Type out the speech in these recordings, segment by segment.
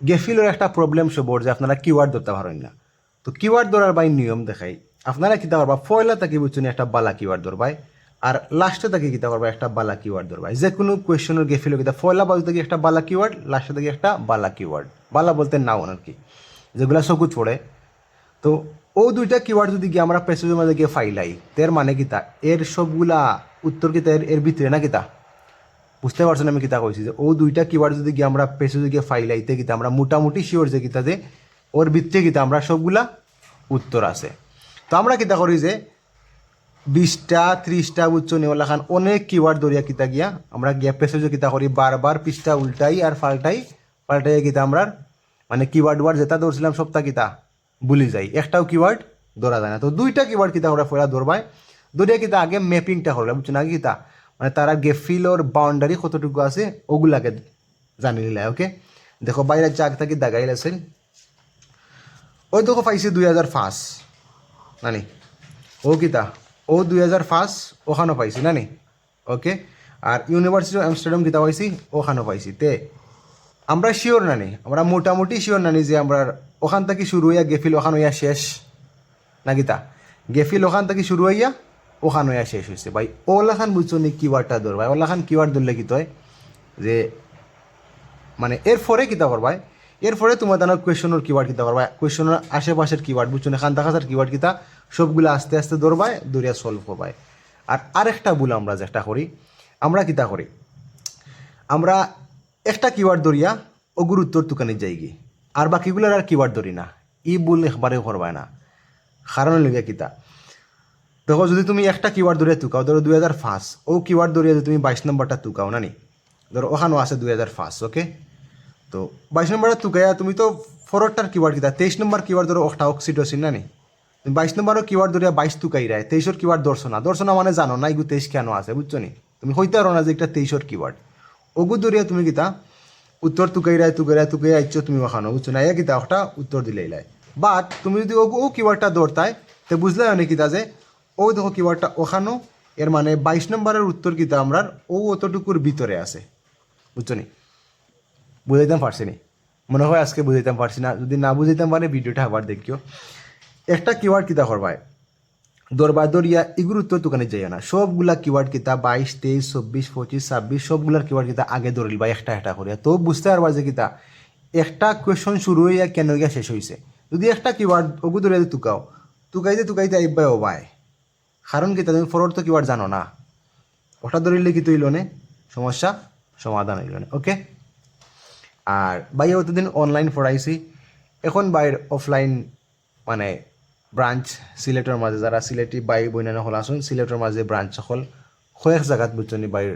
গেফিলের একটা প্রবলেম সবর যে আপনারা কিওয়ার্ড ধরতে পারেন না। তো কিওয়ার্ড ধরার বাই নিয়ম দেখাই। আপনারা কিতা পারবা ফয়লা তাকে বুঝছেন একটা বালা কিওয়ার্ড ধরবাই আর লাস্টে তাকে কিতা পারবা একটা বালা কিওয়ার্ড ধরবাই যে কোনো কোয়েশনের গেফিল কিতা ফয়লা বলতে কি একটা বালা কিওয়ার্ড লাস্টে থেকে একটা বালা কিওয়ার্ড বালা বলতে নাও আর কি, যেগুলা সকুচ পড়ে। তো ও দুইটা কিওয়ার্ড যদি গিয়ে আমরা প্যাসেজের মাঝে গিয়ে ফাইলাই তের মানে কিতা এর সবগুলা উত্তর কিতা এর এর ভিতরে না কিতা বুঝতে পারছেন আমি কিতা কইছি যে, ও দুইটা কিওয়ার্ড যদি গিয়ে আমরা পেছনে গিয়ে ফাইলাইতে কিতা আমরা মোটামুটি শিওর যে কিতা যে, ওর ভিত্তিতে কিতা, আমরা সবগুলা উত্তর আছে। তো আমরা কিতা করি যে, বিশটা, ত্রিশটা উচ্চ নেওয়ালা খান অনেক কিওয়ার্ড দরিয়া কিতা গিয়া আমরা গিয়া পেসেজে কিতা করি, বারবার পৃষ্ঠা উল্টাই আর পাল্টাই পাল্টাই কিতা আমরা মানে কিওয়ার্ড ওয়ার্ড যেটা ধরছিলাম সবটা কিতা, ভুলি যাই। একটাও কিওয়ার্ড ধরা যায় না। তো দুইটা কিওয়ার্ড কিতা করে ফেরা ধরবাই দরিয়া কিতা আগে ম্যাপিংটা করলাম, বুঝছেন? আগে কিতা মানে তারা গেফিলর বাউন্ডারি কতটুকু আছে, ওগুলাকে জানি নিলে ওকে দেখো বাইরে চাক থাকি দাগাইল আছে ওই দেখো, পাইছি দুই হাজার পাঁচ। নানি? ও কিতা ও দুই হাজার পাঁচ ওখানে পাইছি, নানি? ওকে আর ইউনিভার্সিটি অফ আমস্টারডাম কিতা পাইছি? ওখানে পাইছি, তে। আমরা শিওর নানি? আমরা মোটামুটি শিওর নানি, যে আমরা ওখান থেকে শুরু হইয়া গেফিল ওখান হইয়া শেষ। না কিতা গেফিল ওখান থেকে শুরু হইয়া ওখান শেষ হয়েছে। ভাই ওলাখান বুঝছ নি কিওয়ার্ডটা ধর, ভাই? ওলাখান কিওয়ার্ড ধরলে কি তয়? যে মানে এরপরে কিতা করবাই এরপরে তোমার দানা কোয়েশনের কিওয়ার্ড কিতা করবা কোয়েশনের আশেপাশের কিওয়ার্ড বুঝছ না? খান্তা খাসার কিওয়ার্ড কিতা সবগুলো আস্তে আস্তে ধরবাই দরিয়া সলভ করবাই আর আরেকটা ভুল আমরা যেটা করি, আমরা কিতা করি? আমরা একটা কিওয়ার্ড ধরিয়া ওগুর উত্তর তুকানি যাইগি আর বাকিগুলোর আর কিওয়ার্ড ধরি না। ই ভুল একবারে করবাই না। কারণ লেগে কিতা দেখো, যদি তুমি একটা কিওয়ার্ড ধরে তুকাও ধরো দুই হাজার পাঁচ, ও কিওয়ার্ড ধরিয়া যদি তুমি বাইশ নম্বরটা তুকাও না নি ধরো, ওখানেও আছে দুই হাজার পাঁচ ওকে তো বাইশ নম্বরটা তুকাইয়া তুমি তো ফরটার কিওয়ার্ড কিতা, তেইশ নম্বর কিওয়ার্ড ধরো একটা অক্সিটোসিন না নি তুমি বাইশ নম্বরও কিওয়ার্ড ধরিয়া বাইশ তুকাই রায়, তেইশর কিওয়ার্ড ধরছো না ধরছো না মানে জানো না এগু তেইশ কেন আছে, বুঝছ নি? তুমি হইতে পারো না যে একটা তেইশর কিওয়ার্ড ওগু ধরিয়া তুমি কিতা, উত্তর তুকাই রায় তুকাই রায় তুকাই আইছো তুমি ওখানো বুঝছ না? ইয়া কিতা একটা উত্তর দিলেই লাই বাট তুমি যদি ও কিওয়ার্ডটা ধরতাই, তো বুঝলে অনেক কিতা যে ও দেখো কিওয়ার্ডটা ওখানো, এর মানে বাইশ নম্বরের উত্তর কিতা আমরা ও অতটুকুর ভিতরে আছে। বুঝছ নি বুঝাইতাম পারছি নি? মনে হয় আজকে বুঝাইতাম পারছি না। যদি না বুঝাইতাম পারে ভিডিওটা আবার দেখিও। একটা কিওয়ার্ড কিতা করবাই দরবার দরিয়া এগুলো উত্তর দোকানে যাই না। সবগুলা কিওয়ার্ড কিতা বাইশ, তেইশ, চব্বিশ, পঁচিশ, ছাব্বিশ, সবগুলার কিওয়ার্ড কিতা আগে ধরিল বা একটা একটা করিয়া তো বুঝতে পারবা যে কিতা একটা কোয়েশন শুরু হইয়া কেন গিয়া শেষ হয়েছে যদি একটা কিওয়ার্ড ওগু ধরে তুকাও তুকাইতে তুকাইতে আইবাই ওবাই কারণ কি তুমি ফরওয়ার্ড তো কিওয়ার্ড জানো না। ওটা ধরিলে কি তুইল নে, সমস্যা, সমাধান হইল না ওকে আর ভাই অতদিন অনলাইন পড়াইছি। এখন বাইর অফলাইন মানে ব্রাঞ্চ সিলেটের মাঝে, যারা সিলেটি বাই বইনানো হল আসুন সিলেটের মাঝে ব্রাঞ্চ হল কয়েক জায়গাত বুঝছনি বাইর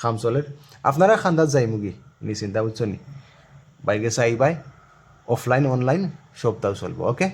খাম চলের আপনারা খান্দাত যাই মুগি, নিশ্চিন্তা বুঝছনি। বাইকে চাই বাই অফলাইন অনলাইন সবটাও চলবো ওকে